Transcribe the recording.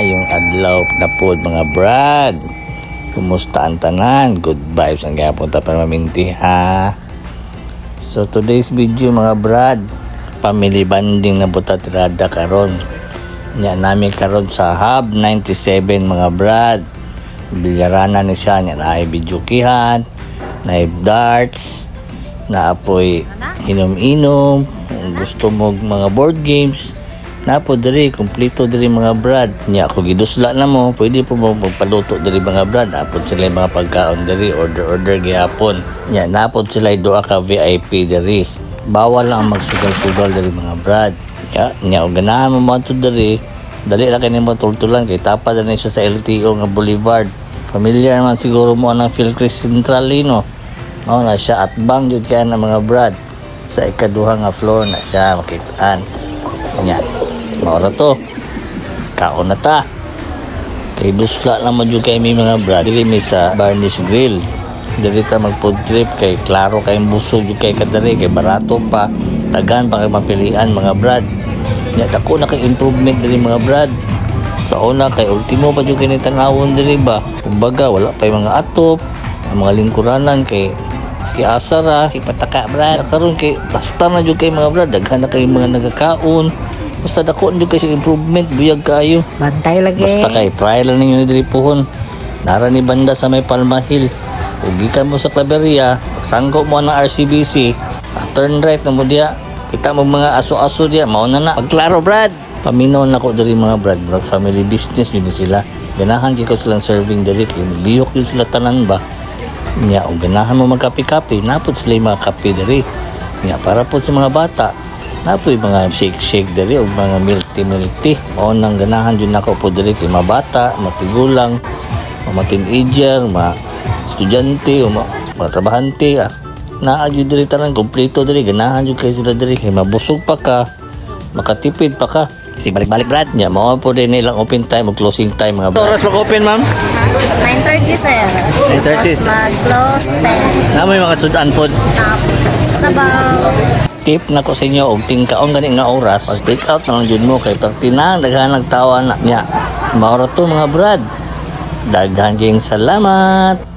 na po mga brad. Kumusta ang tanan? Good vibes ang gapon ta para maminti ha. So today's video mga brad, family banding na buta tirada karon. Nya namin karon sa Hub 97 mga brad. Bilyarana ni siya nya na ay bidyukihan, na darts, na apoy inom-inom, kung gusto mo mga board games, na po diri kompleto diri mga brad. Nya ako gidusla na mo pwede po mo magpaluto diri mga brad. Apod sila mga pagkaon diri order order gihapon. Nya napod sila yung ka VIP diri. Bawal lang ang magsugal-sugal diri mga brad. Ya nya og ganahan mo to diri. Dali ra kini mo tultulan kay tapa na siya sa LTO nga Boulevard. Familiar man siguro mo ang Philcris Centralino. Mao na siya at bang jud kaya na mga brad. Sa ikaduha nga floor na siya makitaan. Nya mao na to. Kaon na ta. Kay dusla naman jud kay may mga brad dili mi sa Barnish Grill. Dili ta mag food trip kay klaro kay busog jud kay kadari kay barato pa. Tagan pa kay mapilian mga brad. Nya dako na kay improvement diri mga brad. Sa una kay ultimo pa jud kay ni tanawon diri ba? Kumbaga wala pa yung mga atop ang mga lingkuranan kay si Asara. Si Pataka brad. Karon kay basta na jud kay mga brad daghan na kay mga nagakaon basta dako na kay sa improvement buyag kayo Bantay lagi. Basta kay try lang ninyo ni diri puhon. Nara ni banda sa may Palma Hill. Ug gikan mo sa Claveria, sanggo mo ng RCBC. ah, turn right na mo diya. Kita mo mga aso-aso diya, mao na na. Pagklaro, Brad. Paminaw na ko diri mga Brad, Brad family business yun sila. Ganahan ko silang serving diri kay biyok yun sila tanan ba. Nya, ug ganahan mo magkape-kape, napod sila yung mga kape diri. Nya, para po sa mga bata, Napoy mga shake-shake diri o mga milk-tea-milk-tea. O nang ganahan dyan ako po diri kay mga bata, matigulang, mga teenager, mga estudyante, o mga, trabahante. Ah. Naa dyan diri tanan, kompleto diri. Ganahan dyan kayo sila diri. Kay mabusog pa ka, makatipid pa ka. Kasi balik-balik brad niya, mga po din nilang open time o closing time mga brad. Oras mag-open ma'am? 9.30 sir. 9:30. Tapos mag-close 10. Na may mga sudan po. Sabaw. Tip na ko sa inyo og tingkaon gani nga oras pag take out na lang jud mo kay pag daghan nagtawa na niya. Maura to mga brad. Daghan salamat